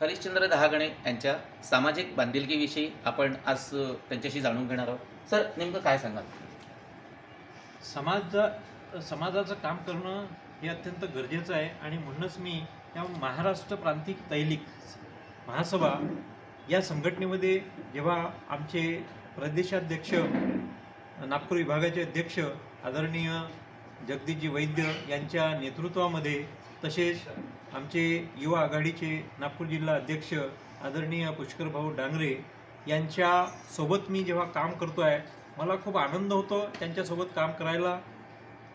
हरिश्चंद्र दहागणे यांच्या सामाजिक बांधिलकीविषयी आपण आज त्यांच्याशी जाणून घेणार आहोत. सर नेमकं काय सांगाल? समाजा समाजाचं काम करणं हे अत्यंत गरजेचं आहे आणि म्हणूनच मी या महाराष्ट्र प्रांतिक तैलिक महासभा या संघटनेमध्ये जेव्हा आमचे प्रदेशाध्यक्ष नागपूर विभागाचे अध्यक्ष आदरणीय जगदीशजी वैद्य यांच्या नेतृत्वामध्ये तसेच आमचे युवा आघाडीचे नागपूर जिल्हा अध्यक्ष आदरणीय पुष्करभाऊ डांगरे यांच्यासोबत मी जेव्हा काम करतो आहे मला खूप आनंद होतो त्यांच्यासोबत काम करायला.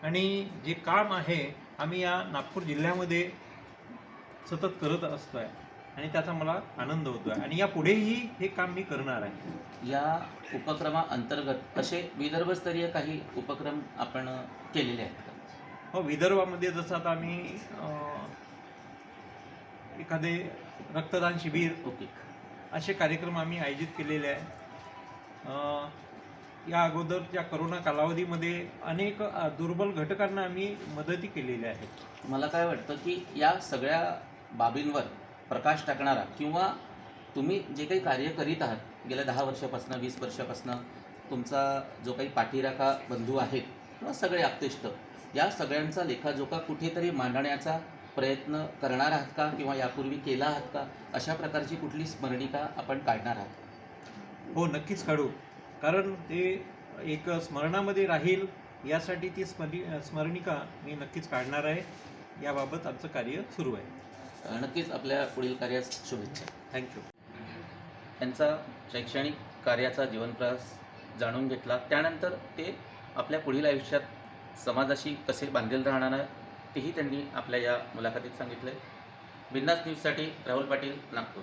आणि जे काम आहे आम्ही या नागपूर जिल्ह्यामध्ये सतत करत असतो आहे आणि त्याचा मला आनंद होतो आहे आणि यापुढेही हे काम मी करणार आहे. या उपक्रमाअंतर्गत असे विदर्भस्तरीय काही उपक्रम आपण केलेले आहेत? हो विदर्भामध्ये जसं आता आम्ही एखादे रक्तदान शिबिर ओके. असे कार्यक्रम आम्ही आयोजित केलेले आहे. या अगोदरच्या करोना कालावधीमध्ये अनेक दुर्बल घटकांना आम्ही मदती केलेल्या आहेत मला काय वाटतं की या सगळ्या बाबींवर प्रकाश टाकणारा किंवा तुम्ही जे काही कार्य करीत आहात गेल्या दहा वर्षापासून वीस वर्षापासून तुमचा जो काही पाठीराखा बंधू आहेत किंवा सगळे आप्तेष्ट या सगळ्यांचा लेखाजोखा कुठेतरी मांडण्याचा प्रयत्न करणार आहात का किंवा यापूर्वी केला आहात का? अशा प्रकारची कुठली स्मरणिका आपण काढणार आहात? हो नक्कीच काढू. कारण ते एक स्मरणामध्ये राहील यासाठी ती स्मरी स्मरणिका मी नक्कीच काढणार आहे. याबाबत आमचं कार्य सुरू आहे. नक्कीच आपल्या पुढील कार्यास शुभेच्छा. थँक्यू त्यांचा शैक्षणिक कार्याचा जीवनप्रवास जाणून घेतला. त्यानंतर ते आपल्या पुढील आयुष्यात समाजाशी कसे बांधील राहणार तेही त्यांनी आपल्या या मुलाखतीत सांगितलं बिंदास न्यूजसाठी राहुल पाटील नागपूर.